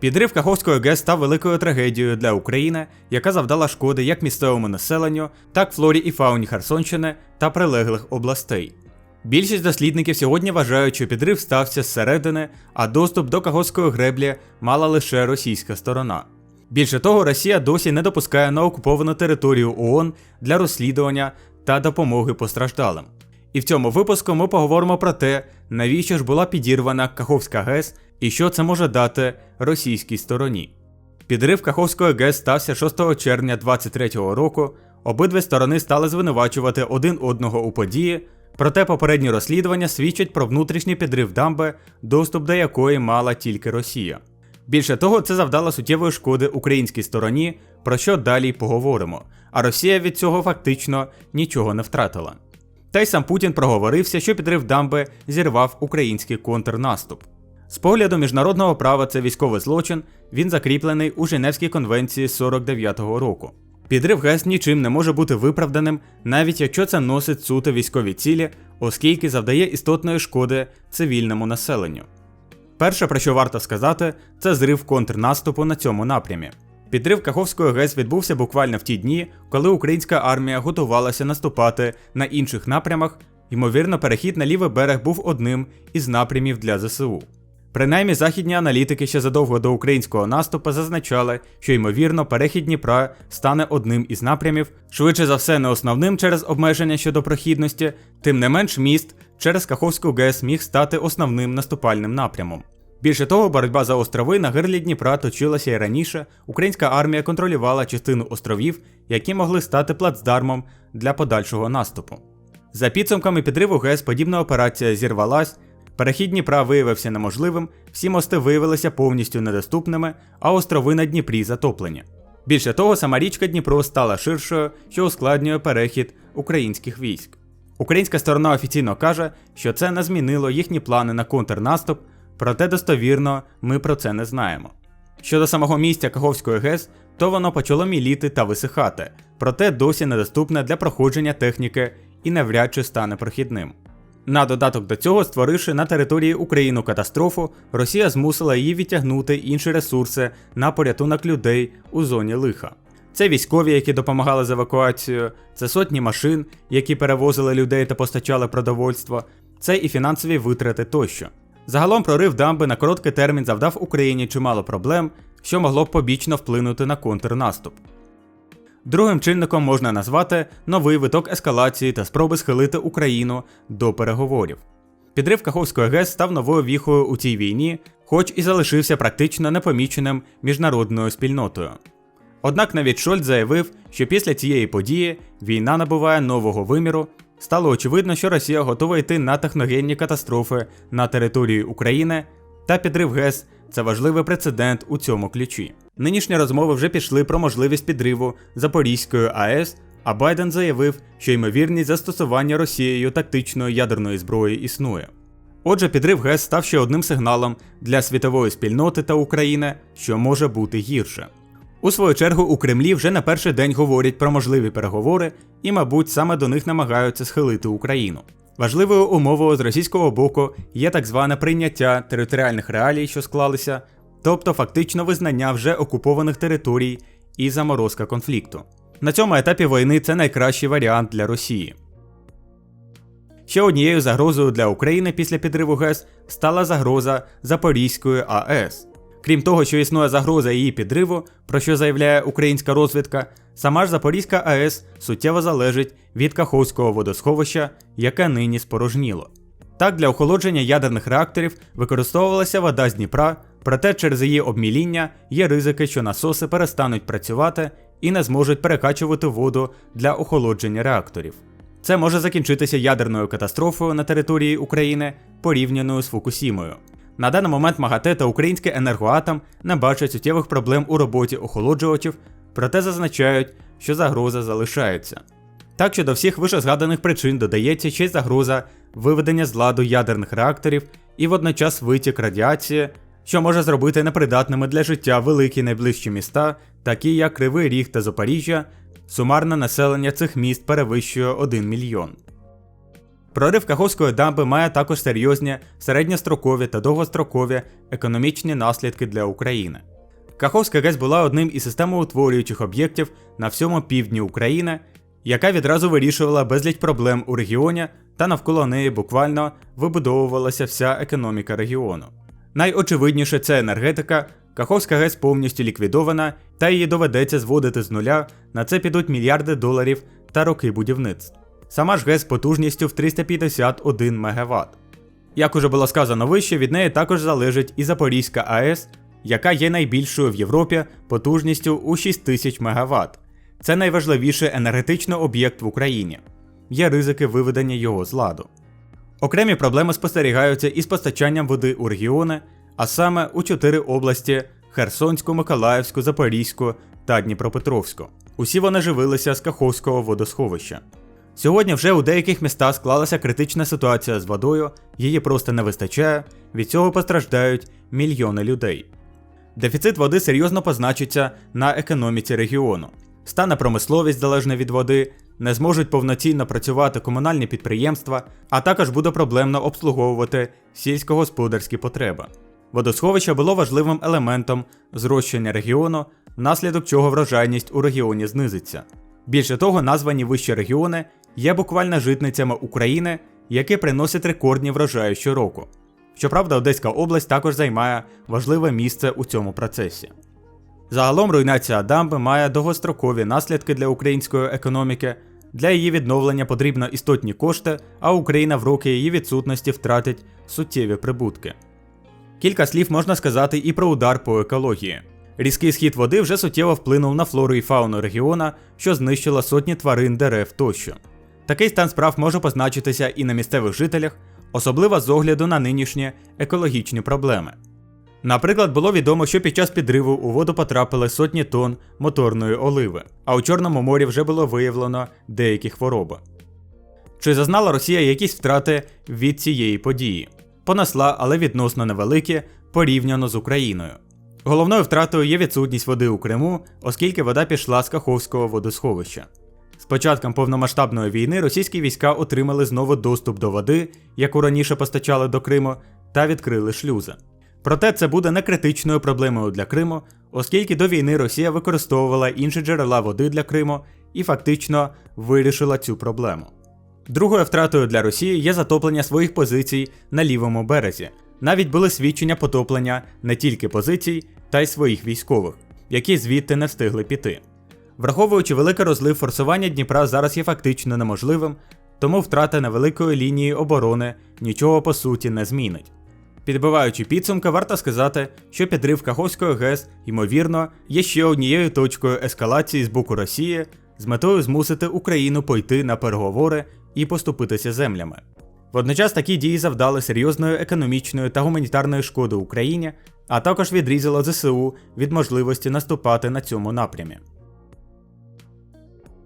Підрив Каховської ГЕС став великою трагедією для України, яка завдала шкоди як місцевому населенню, так флорі і фауні Херсонщини та прилеглих областей. Більшість дослідників сьогодні вважають, що підрив стався зсередини, а доступ до Каховської греблі мала лише російська сторона. Більше того, Росія досі не допускає на окуповану територію ООН для розслідування та допомоги постраждалим. І в цьому випуску ми поговоримо про те, навіщо ж була підірвана Каховська ГЕС і що це може дати російській стороні. Підрив Каховської ГЕС стався 6 червня 2023 року. Обидві сторони стали звинувачувати один одного у події, проте попередні розслідування свідчать про внутрішній підрив дамби, доступ до якої мала тільки Росія. Більше того, це завдало суттєвої шкоди українській стороні, про що далі поговоримо. А Росія від цього фактично нічого не втратила. Та й сам Путін проговорився, що підрив дамби зірвав український контрнаступ. З погляду міжнародного права це військовий злочин, він закріплений у Женевській конвенції 49-го року. Підрив ГЕС нічим не може бути виправданим, навіть якщо це носить суто військові цілі, оскільки завдає істотної шкоди цивільному населенню. Перше, про що варто сказати, це зрив контрнаступу на цьому напрямі. Підрив Каховської ГЕС відбувся буквально в ті дні, коли українська армія готувалася наступати на інших напрямах, ймовірно, перехід на лівий берег був одним із напрямів для ЗСУ. Принаймні, західні аналітики ще задовго до українського наступу зазначали, що ймовірно перехід Дніпра стане одним із напрямів, швидше за все не основним через обмеження щодо прохідності, тим не менш міст через Каховську ГЕС міг стати основним наступальним напрямом. Більше того, боротьба за острови на гирлі Дніпра точилася і раніше. Українська армія контролювала частину островів, які могли стати плацдармом для подальшого наступу. За підсумками підриву ГЕС подібна операція зірвалась, перехід Дніпра виявився неможливим, всі мости виявилися повністю недоступними, а острови на Дніпрі затоплені. Більше того, сама річка Дніпро стала ширшою, що ускладнює перехід українських військ. Українська сторона офіційно каже, що це не змінило їхні плани на контрнаступ, проте достовірно ми про це не знаємо. Щодо самого місця Каховської ГЕС, то воно почало міліти та висихати, проте досі недоступне для проходження техніки і навряд чи стане прохідним. На додаток до цього, створивши на території України катастрофу, Росія змусила її відтягнути інші ресурси на порятунок людей у зоні лиха. Це військові, які допомагали з евакуацією, це сотні машин, які перевозили людей та постачали продовольство, це і фінансові витрати тощо. Загалом прорив дамби на короткий термін завдав Україні чимало проблем, що могло б побічно вплинути на контрнаступ. Другим чинником можна назвати новий виток ескалації та спроби схилити Україну до переговорів. Підрив Каховської ГЕС став новою віхою у цій війні, хоч і залишився практично непоміченим міжнародною спільнотою. Однак навіть Шольц заявив, що після цієї події війна набуває нового виміру, стало очевидно, що Росія готова йти на техногенні катастрофи на території України, та підрив ГЕС це важливий прецедент у цьому ключі. Нинішні розмови вже пішли про можливість підриву Запорізької АЕС, а Байден заявив, що ймовірність застосування Росією тактичної ядерної зброї існує. Отже, підрив ГЕС став ще одним сигналом для світової спільноти та України, що може бути гірше. У свою чергу у Кремлі вже на перший день говорять про можливі переговори, і, мабуть, саме до них намагаються схилити Україну. Важливою умовою з російського боку є так зване прийняття територіальних реалій, що склалися, тобто фактично визнання вже окупованих територій і заморозка конфлікту. На цьому етапі війни це найкращий варіант для Росії. Ще однією загрозою для України після підриву ГЕС стала загроза Запорізької АЕС. Крім того, що існує загроза її підриву, про що заявляє українська розвідка, сама ж Запорізька АЕС суттєво залежить від Каховського водосховища, яке нині спорожніло. Так, для охолодження ядерних реакторів використовувалася вода з Дніпра, проте через її обміління є ризики, що насоси перестануть працювати і не зможуть перекачувати воду для охолодження реакторів. Це може закінчитися ядерною катастрофою на території України порівняною з Фукусімою. На даний момент МАГАТЕ та український енергоатом не бачать суттєвих проблем у роботі охолоджувачів, проте зазначають, що загроза залишається. Так що до всіх вищезгаданих причин додається ще й загроза виведення з ладу ядерних реакторів і водночас витік радіації, що може зробити непридатними для життя великі найближчі міста, такі як Кривий Ріг та Запоріжжя, сумарне населення цих міст перевищує 1 мільйон. Прорив Каховської дамби має також серйозні середньострокові та довгострокові економічні наслідки для України. Каховська ГЕС була одним із системоутворюючих об'єктів на всьому півдні України, яка відразу вирішувала безліч проблем у регіоні, та навколо неї буквально вибудовувалася вся економіка регіону. Найочевидніше це енергетика. Каховська ГЕС повністю ліквідована, та її доведеться зводити з нуля. На це підуть мільярди доларів та роки будівництв. Сама ж ГЕС потужністю в 351 МВт. Як уже було сказано вище, від неї також залежить і Запорізька АЕС, яка є найбільшою в Європі потужністю у 6000 МВт. Це найважливіший енергетичний об'єкт в Україні. Є ризики виведення його з ладу. Окремі проблеми спостерігаються із постачанням води у регіони, а саме у чотири області Херсонську, Миколаївську, Запорізьку та Дніпропетровську. Усі вони живилися з Каховського водосховища. Сьогодні вже у деяких містах склалася критична ситуація з водою, її просто не вистачає, від цього постраждають мільйони людей. Дефіцит води серйозно позначиться на економіці регіону. Стане промисловість залежна від води, не зможуть повноцінно працювати комунальні підприємства, а також буде проблемно обслуговувати сільськогосподарські потреби. Водосховище було важливим елементом зрощення регіону, внаслідок чого врожайність у регіоні знизиться. Більше того, названі вищі регіони є буквально житницями України, які приносять рекордні врожаї щороку. Щоправда, Одеська область також займає важливе місце у цьому процесі. Загалом руйнація дамби має довгострокові наслідки для української економіки. Для її відновлення потрібно істотні кошти, а Україна в роки її відсутності втратить суттєві прибутки. Кілька слів можна сказати і про удар по екології. Різкий схід води вже суттєво вплинув на флору і фауну регіона, що знищило сотні тварин, дерев тощо. Такий стан справ може позначитися і на місцевих жителях, особливо з огляду на нинішні екологічні проблеми. Наприклад, було відомо, що під час підриву у воду потрапили сотні тонн моторної оливи, а у Чорному морі вже було виявлено деякі хвороби. Чи зазнала Росія якісь втрати від цієї події? Понесла, але відносно невеликі, порівняно з Україною. Головною втратою є відсутність води у Криму, оскільки вода пішла з Каховського водосховища. Початком повномасштабної війни російські війська отримали знову доступ до води, яку раніше постачали до Криму, та відкрили шлюзи. Проте це буде не критичною проблемою для Криму, оскільки до війни Росія використовувала інші джерела води для Криму і фактично вирішила цю проблему. Другою втратою для Росії є затоплення своїх позицій на лівому березі. Навіть були свідчення потоплення не тільки позицій, та й своїх військових, які звідти не встигли піти. Враховуючи великий розлив форсування Дніпра зараз є фактично неможливим, тому втрата невеликої лінії оборони нічого по суті не змінить. Підбиваючи підсумки, варто сказати, що підрив Каховської ГЕС, ймовірно, є ще однією точкою ескалації з боку Росії з метою змусити Україну пойти на переговори і поступитися землями. Водночас такі дії завдали серйозної економічної та гуманітарної шкоди Україні, а також відрізало ЗСУ від можливості наступати на цьому напрямі.